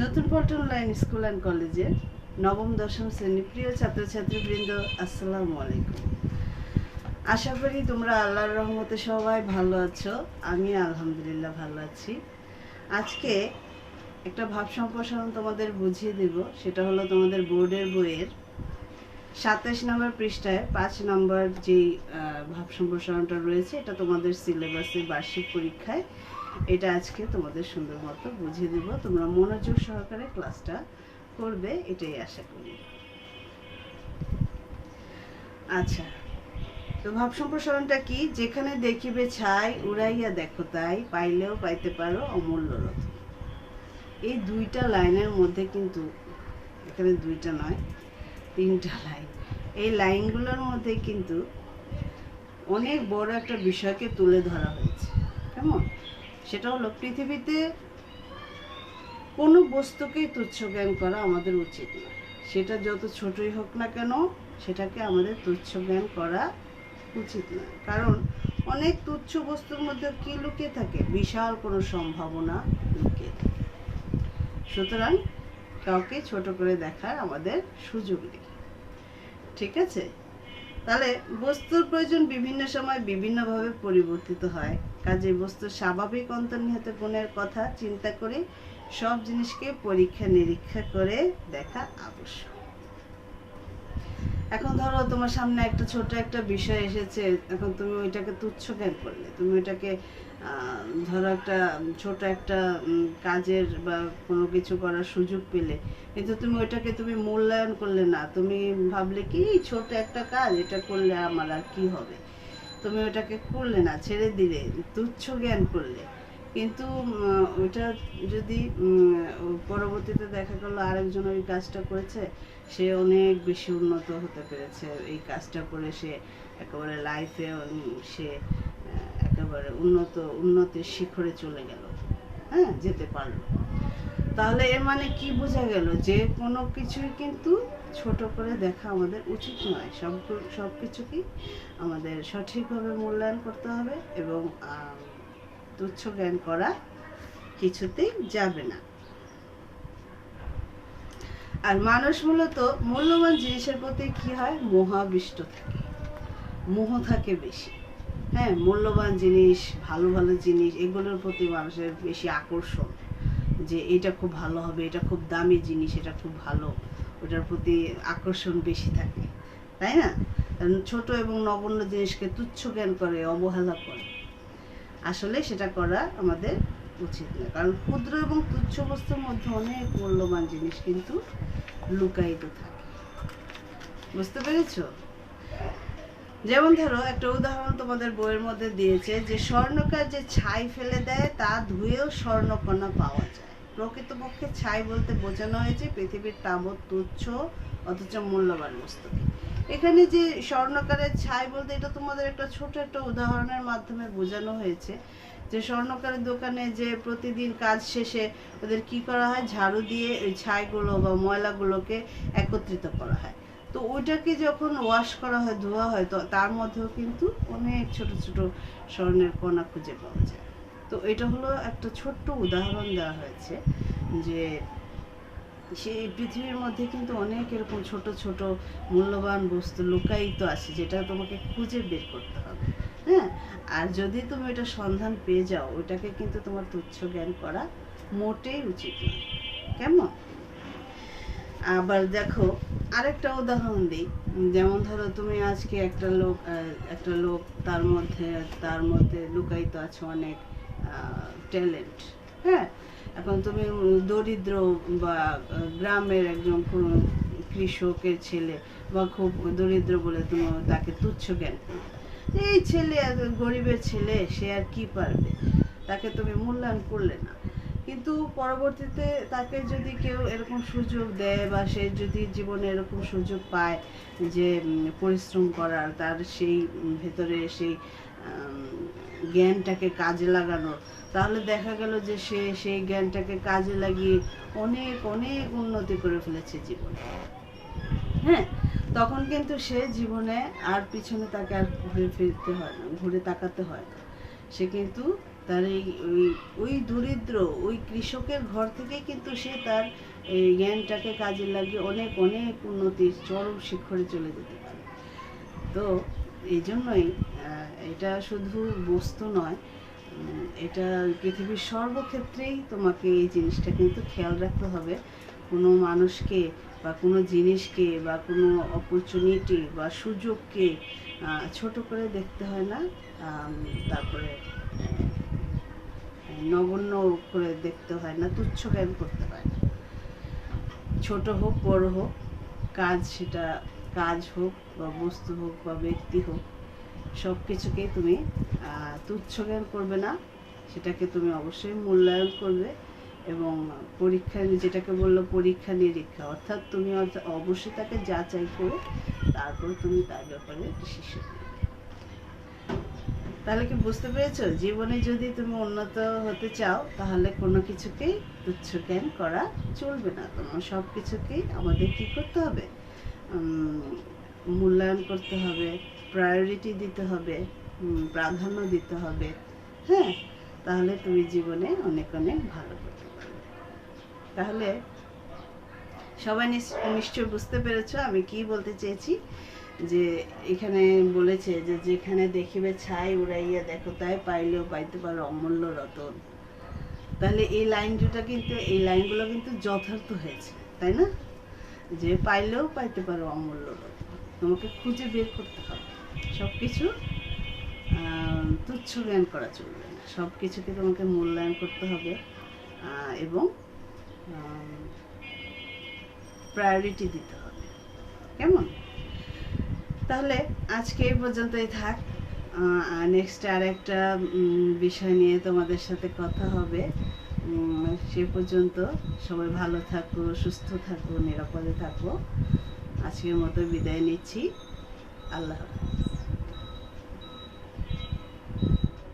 নতুন Paltan line school and কলেজের নবম, দশম শ্রেণি প্রিয় ছাত্রছাত্রীবৃন্দ, আসসালামু আলাইকুম। আশা করি তোমরা আল্লাহর রহমতে সবাই ভালো আছো। আমি আলহামদুলিল্লাহ ভালো আছি। আজকে একটা ভাব সম্প্রসারণ তোমাদের বুঝিয়ে দেব। সেটা হলো তোমাদের বোর্ডের বইয়ের সাতাশ নম্বর পৃষ্ঠায় পাঁচ নম্বর যেই ভাব সম্প্রসারণটা রয়েছে, এটা তোমাদের সিলেবাসে বার্ষিক পরীক্ষায় এটা আজকে তোমাদের সুন্দর মতো বুঝিয়ে দেব। তোমরা মনোযোগ সহকারে ক্লাসটা করবে, এটাই আশা করি। আচ্ছা তো ভাব সম্প্রসারণটা কি? যেখানে দেখিবে ছাই, উড়াইয়া দেখো তাই, পাইলেও পাইতে পারো অমূল্য রত্ন এই দুইটা লাইনের মধ্যে কিন্তু, এখানে দুইটা নয়, তিনটা লাইন। এই লাইনগুলোর মধ্যে কিন্তু অনেক বড় একটা বিষয়কে তুলে ধরা হয়েছে। কেমন? সেটা হলো পৃথিবীতে কোনো বস্তুকেই তুচ্ছ জ্ঞান করা আমাদের উচিত নয় সেটা যত ছোটই হোক না কেন, সেটাকে আমাদের তুচ্ছ জ্ঞান করা উচিত নয় কারণ অনেক তুচ্ছ বস্তুর মধ্যে কি লুকিয়ে থাকে? বিশাল কোনো সম্ভাবনা লুকিয়ে থাকে। সুতরাং কাউকে ছোট করে দেখার আমাদের সুযোগ নেই। ঠিক আছে? তাহলে বস্তুর প্রয়োজন বিভিন্ন সময় বিভিন্নভাবে পরিবর্তিত হয়। কাজে বস্তুর স্বাভাবিক অন্তর্নিহিত গুণের কথা চিন্তা করে সব জিনিসকে পরীক্ষা নিরীক্ষা করে দেখা আবশ্যক। এখন ধরো তোমার সামনে একটা ছোট একটা বিষয় এসেছে, এখন তুমি ওইটাকে তুচ্ছ জ্ঞান করলে? তুমি ওইটাকে ধরো একটা ছোট একটা কাজের বা কোনো কিছু করার সুযোগ পেলে, কিন্তু তুমি ওইটাকে তুমি মূল্যায়ন করলে না, তুমি ভাবলে কি ছোট একটা কাজ, এটা করলে আমার আর কি হবে? তুমি ওটাকে করলে না, ছেড়ে দিলে, তুচ্ছ জ্ঞান করলে। কিন্তু ওটা যদি পরবর্তীতে দেখা গেলো আরেকজন ওই কাজটা করেছে, সে অনেক বেশি উন্নত হতে পেরেছে। এই কাজটা করে সে একেবারে লাইফে সে, একেবারে উন্নত, উন্নতির শিখরে চলে গেল। হ্যাঁ যেতে পারল। তাহলে এর মানে কি বোঝা গেল? যে কোনো কিছুই কিন্তু ছোট করে দেখা আমাদের উচিত নয়। সব সব কিছুকেই আমাদের সঠিকভাবে মূল্যায়ন করতে হবে এবং তুচ্ছ জ্ঞান করা কিছুতেই যাবে না। আর মানুষ মূলত মূল্যবান জিনিসের প্রতি কি হয়? মোহাবিষ্ট থাকে। মোহ থাকে বেশি। হ্যাঁ মূল্যবান জিনিস, ভালো ভালো জিনিস, এগুলোর প্রতি মানুষের বেশি আকর্ষণ। যে এটা খুব ভালো হবে, এটা খুব দামি জিনিস, এটা খুব ভালো, ওটার প্রতি আকর্ষণ বেশি থাকে, তাই না? ছোট এবং নগণ্য জিনিসকে তুচ্ছ জ্ঞান করে, অবহেলা করে, আসলে সেটা করা আমাদের উচিত না কারণ ক্ষুদ্র এবং তুচ্ছ বস্তুর মধ্যে অনেক মূল্যবান জিনিস কিন্তু লুকায়িত থাকে। বুঝতে পেরেছ? যেমন ধরো, একটা উদাহরণ তোমাদের বইয়ের মধ্যে দিয়েছে যে স্বর্ণকার যে ছাই ফেলে দেয়, তা ধুয়েও স্বর্ণকণা পাওয়া যায়। প্রকৃতপক্ষে ছাই বলতে বোঝানো হয়েছে পৃথিবীর তাবৎ তুচ্ছ, অথচ মূল্যবান বস্তুকে। এখানে যে স্বর্ণকারের ছাই বলতে এটা তোমাদের একটা ছোট একটা উদাহরণের মাধ্যমে বোঝানো হয়েছে যে স্বর্ণকারের দোকানে যে প্রতিদিন কাজ শেষে ওদের কি করা হয়? ঝাড়ু দিয়ে ওই ছাইগুলো বা ময়লাগুলোকে একত্রিত করা হয়। তো ওইটাকে যখন ওয়াশ করা হয়, ধোয়া হয়, তো তার মধ্যেও কিন্তু অনেক ছোট ছোট স্বর্ণের কণা খুঁজে পাওয়া যায়। তো এটা হলো একটা ছোট্ট উদাহরণ দেওয়া হয়েছে যে সেই পৃথিবীর মধ্যে কিন্তু অনেক এরকম ছোট ছোট মূল্যবান বস্তু লুকায়িত আছে যেটা তোমাকে খুঁজে বের করতে হবে হ্যাঁ? আর যদি তুমি এটা সন্ধান পেয়ে যাও, ওইটাকে কিন্তু তোমার তুচ্ছ জ্ঞান করা মোটেই উচিত নয়। কেমন? আবার দেখো, আরেকটা উদাহরণ দিই। যেমন ধরো তুমি আজকে একটা লোক একটা লোক তার মধ্যে তার মধ্যে লুকায়িত আছে অনেক। ট্যালেন্ট হ্যাঁ? এখন তুমি দরিদ্র বা গ্রামের একজন কোনো কৃষকের ছেলে বা খুব দরিদ্র বলে তুমি তাকে তুচ্ছ জ্ঞান এই ছেলে, গরিবের ছেলে, সে আর কি পারবে? তাকে তুমি মূল্যায়ন করলে না। কিন্তু পরবর্তীতে তাকে যদি কেউ এরকম সুযোগ দেয় বা সে যদি জীবনে এরকম সুযোগ পায় যে পরিশ্রম করার, তার সেই ভেতরে সেই জ্ঞানটাকে কাজে লাগানোর। তাহলে দেখা গেল যে সে সেই জ্ঞানটাকে কাজে লাগিয়ে অনেক অনেক উন্নতি করে ফেলেছে জীবনে। হ্যাঁ? তখন কিন্তু সে জীবনে আর পিছনে তাকে আর ঘুরে ফিরতে হয় না, ঘুরে তাকাতে হয় না। সে কিন্তু তার এই, ওই ওই দরিদ্র, ওই কৃষকের ঘর থেকেই কিন্তু সে তার এই জ্ঞানটাকে কাজে লাগিয়ে অনেক অনেক উন্নতির চরম শিখরে চলে যেতে পারে। তো এই জন্যই এটা শুধু বস্তু নয় এটা পৃথিবীর সর্বক্ষেত্রেই তোমাকে এই জিনিসটা কিন্তু খেয়াল রাখতে হবে। কোনো মানুষকে বা কোনো জিনিসকে বা কোনো অপরচুনিটি বা সুযোগকে ছোট করে দেখতে হয় না তারপরে নগণ্য করে দেখতে হয় না, তুচ্ছ জ্ঞান করতে হয় না। ছোট হোক, বড় হোক, কাজ সেটা, কাজ হোক বা বস্তু হোক বা ব্যক্তি হোক সব কিছুকেই তুমি তুচ্ছ জ্ঞান করবে না। সেটাকে তুমি অবশ্যই মূল্যায়ন করবে এবং পরীক্ষা যেটাকে বলল পরীক্ষা নিরীক্ষা, অর্থাৎ তুমি অবশ্যই তাকে যাচাই করে তারপর তুমি তার ব্যাপারে ডিসিশন তাহলে কি বুঝতে পেরেছ? জীবনে যদি তুমি উন্নত হতে চাও, তাহলে কোনো কিছুকেই তুচ্ছ জ্ঞান করা চলবে না। তোমার সব কিছুকেই আমাদের কি করতে হবে? মূল্যায়ন করতে হবে প্রায়োরিটি দিতে হবে প্রাধান্য দিতে হবে হ্যাঁ? তাহলে তুমি জীবনে অনেক অনেক ভালো করতে পারবে। তাহলে সবাই নিশ- নিশ্চয় বুঝতে পেরেছ আমি কি বলতে চেয়েছি? যে এখানে বলেছে যে যেখানে দেখিবে ছাই উড়াইয়া দেখো, তাই পাইলেও পাইতে পারো অমূল্য রতন। তাহলে এই লাইন দুটা কিন্তু, এই লাইনগুলো কিন্তু যথার্থ হয়েছে, তাই না? যে পাইলেও পাইতে পারো অমূল্য রতন। তোমাকে খুঁজে বের করতে হবে। সব কিছু তুচ্ছ জ্ঞান করা চলবে না। সব কিছুকে তোমাকে মূল্যায়ন করতে হবে এবং প্রায়োরিটি দিতে হবে। কেমন? তাহলে আজকে এই পর্যন্তই থাক। নেক্সট আর একটা বিষয় নিয়ে তোমাদের সাথে কথা হবে। সে পর্যন্ত সবাই ভালো থাকো, সুস্থ থাকো, নিরাপদে থাকো। আজকের মতো বিদায় নিচ্ছি। আল্লাহ হাফেজ।